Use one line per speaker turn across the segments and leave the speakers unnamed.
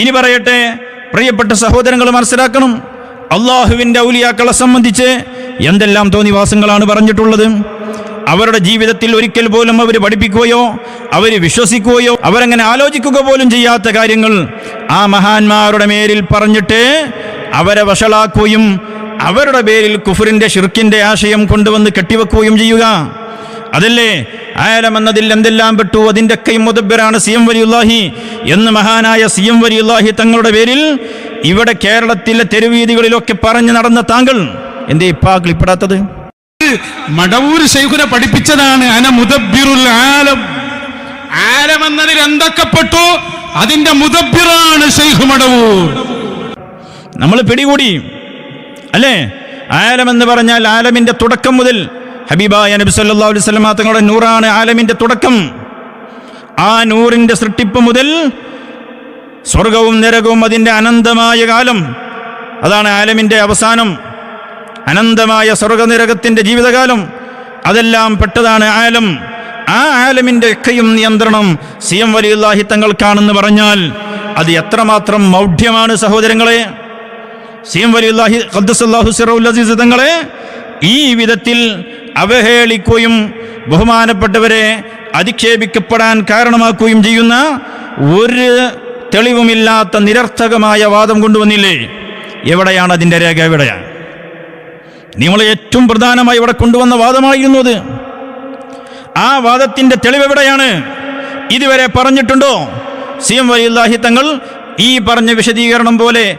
ഇനി പറയട്ടെ പ്രിയപ്പെട്ട സഹോദരങ്ങൾ മനസ്സിലാക്കണം. അള്ളാഹുവിന്റെ ഔലിയാക്കളെ സംബന്ധിച്ച് എന്തെല്ലാം തോന്നിവാസങ്ങളാണ് പറഞ്ഞിട്ടുള്ളത്. അവരുടെ ജീവിതത്തിൽ ഒരിക്കൽ പോലും അവർ പഠിപ്പിക്കുകയോ അവർ വിശ്വസിക്കുകയോ അവരങ്ങനെ ആലോചിക്കുക പോലും ചെയ്യാത്ത കാര്യങ്ങൾ ആ മഹാന്മാരുടെ മേലിൽ പറഞ്ഞിട്ട് അവരെ വഷളാക്കുകയും അവരുടെ പേരിൽ കുഫുറിന്റെ ഷിർക്കിന്റെ ആശയം കൊണ്ടുവന്ന് കെട്ടിവെക്കുകയും ചെയ്യുക. അതല്ലേ? എന്നതിൽ എന്തെല്ലാം പെട്ടു? അതിന്റെ കൈ മുതബരാണ് സി എം വലിയുല്ലാഹി എന്ന് മഹാനായ സി എം വലിയുല്ലാഹി തങ്ങളുടെ പേരിൽ ഇവിടെ കേരളത്തിലെ തെരുവീതികളിലൊക്കെ പറഞ്ഞു നടന്ന താങ്കൾ എന്തേ ഇപ്പാ ക്ലിപ്പെടാത്തത്
മടവൂര് ശൈഖുനെ പഠിപ്പിച്ചതാണ് അന ആലം ആലം. എന്നതിൽ എന്തൊക്കെ പെട്ടു? അതിന്റെ മുദബ്ബിറാണ് ശൈഖ് മടവൂർ.
നമ്മൾ പിടികൂടി. അല്ലേ? ആലം എന്ന് പറഞ്ഞാൽ ആലമിന്റെ തുടക്കം മുതൽ ഹബീബായ നബി സല്ലല്ലാഹു അലൈഹി വസല്ലം തങ്ങളുടെ നൂറാണ് ആലമിന്റെ തുടക്കം. ആ നൂറിന്റെ സൃഷ്ടിപ്പ് മുതൽ സ്വർഗവും നരകവും അതിന്റെ അനന്തമായ കാലം. അതാണ് ആലമിന്റെ അവസാനം. അനന്തമായ സ്വർഗനിരകത്തിന്റെ ജീവിതകാലം. അതെല്ലാം പെട്ടതാണ് ആലം. ആ ആലമിന്റെ ഒക്കെയും നിയന്ത്രണം സി എം വലിയുല്ലാഹി തങ്ങൾക്കാണെന്ന് പറഞ്ഞാൽ അത് എത്രമാത്രം മൗഢ്യമാണ് സഹോദരങ്ങളെ. സി എം വലിയുല്ലാഹി ഖദ്ദസല്ലാഹു സിറൗൽ അസീസ് തങ്ങളെ ഈ വിധത്തിൽ അവഹേളിക്കുകയും ബഹുമാനപ്പെട്ടവരെ അധിക്ഷേപിക്കപ്പെടാൻ കാരണമാക്കുകയും ചെയ്യുന്ന ഒരു തെളിവുമില്ലാത്ത നിരർത്ഥകമായ വാദം കൊണ്ടുവന്നില്ലേ? എവിടെയാണ് അതിന്റെ രേഖ? എവിടെയാണ്? നിങ്ങൾ ഏറ്റവും പ്രധാനമായി ഇവിടെ കൊണ്ടുവന്ന വാദമായിരുന്നു അത്. ആ വാദത്തിന്റെ തെളിവ് എവിടെയാണ്? ഇതുവരെ പറഞ്ഞിട്ടുണ്ടോ? സി എം വലിയുല്ലാഹി തങ്ങൾ ഈ പറഞ്ഞ വിശദീകരണം പോലെ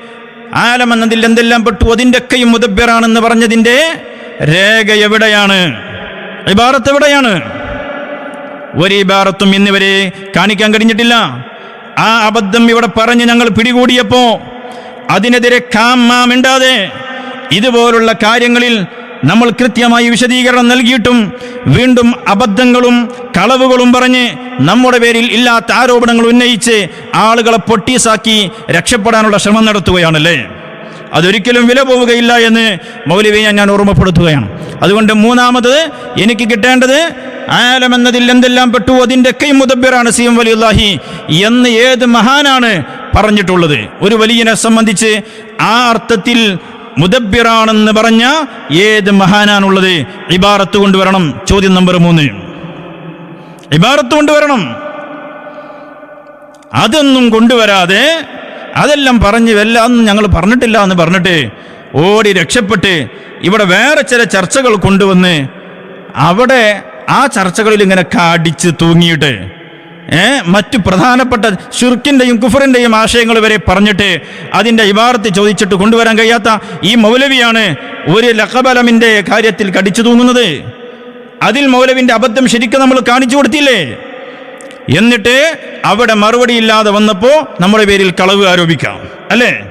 ആലമെന്നതിൽ എന്തെല്ലാം പെട്ടു? അതിന്റെയൊക്കെയും മുതബ്ബറാണെന്ന് പറഞ്ഞതിന്റെ രേഖ എവിടെയാണ്? ഇബാറത്ത് എവിടെയാണ്? ഒരു ഇബാറത്തും ഇന്നിവരെ കാണിക്കാൻ കഴിഞ്ഞിട്ടില്ല. ആ അബദ്ധം ഇവിടെ പറഞ്ഞ് ഞങ്ങൾ പിടികൂടിയപ്പോ അതിനെതിരെ കാമാമിണ്ടാതെ ഇതുപോലുള്ള കാര്യങ്ങളിൽ നമ്മൾ കൃത്യമായി വിശദീകരണം നൽകിയിട്ടും വീണ്ടും അബദ്ധങ്ങളും കളവുകളും പറഞ്ഞ് നമ്മുടെ പേരിൽ ഇല്ലാത്ത ആരോപണങ്ങൾ ഉന്നയിച്ച് ആളുകളെ പൊട്ടീസാക്കി രക്ഷപ്പെടാനുള്ള ശ്രമം നടത്തുകയാണല്ലേ? അതൊരിക്കലും വില പോവുകയില്ല എന്ന് മൗലവിയെ ഞാൻ ഓർമ്മപ്പെടുത്തുകയാണ്. അതുകൊണ്ട് മൂന്നാമത് എനിക്ക് കിട്ടേണ്ടത് ആലം എന്നതിൽ എന്തെല്ലാം പെട്ടു അതിന്റെ കൈ മുതബിറാണ് സി എം വലിയുല്ലാഹി എന്ന് ഏത് മഹാനാണ് പറഞ്ഞിട്ടുള്ളത്. ഒരു വലിയനെ സംബന്ധിച്ച് ആ അർത്ഥത്തിൽ മുദബിറാണെന്ന് പറഞ്ഞ ഏത് മഹാനാണുള്ളത്? ഇബാറത്ത് കൊണ്ടുവരണം. ചോദ്യം നമ്പർ മൂന്ന്. ഇബാറത്ത് കൊണ്ടുവരണം. അതൊന്നും കൊണ്ടുവരാതെ അതെല്ലാം പറഞ്ഞ് എല്ലാം ഞങ്ങൾ പറഞ്ഞിട്ടില്ല എന്ന് പറഞ്ഞിട്ട് ഓടി രക്ഷപ്പെട്ട് ഇവിടെ വേറെ ചില ചർച്ചകൾ കൊണ്ടുവന്ന് അവിടെ ആ ചർച്ചകളിൽ ഇങ്ങനെ കാടിച്ച് തൂങ്ങിയിട്ട് മറ്റു പ്രധാനപ്പെട്ട ഷിർക്കിന്റെയും കുഫറിന്റെയും ആശയങ്ങൾ വരെ പറഞ്ഞിട്ട് അതിന്റെ ഇബാറത്ത് ചോദിച്ചിട്ട് കൊണ്ടുവരാൻ കഴിയാത്ത ഈ മൗലവിയാണ് ഒരു ലഖബലമിന്റെ കാര്യത്തിൽ കടിച്ചു തൂങ്ങുന്നത്. അതിൽ മൗലവിന്റെ അബദ്ധം ശരിക്കും നമ്മൾ കാണിച്ചു കൊടുത്തില്ലേ? എന്നിട്ട് അവിടെ മറുപടി ഇല്ലാതെ വന്നപ്പോൾ നമ്മുടെ പേരിൽ കളവ് ആരോപിക്കാം. അല്ലേ?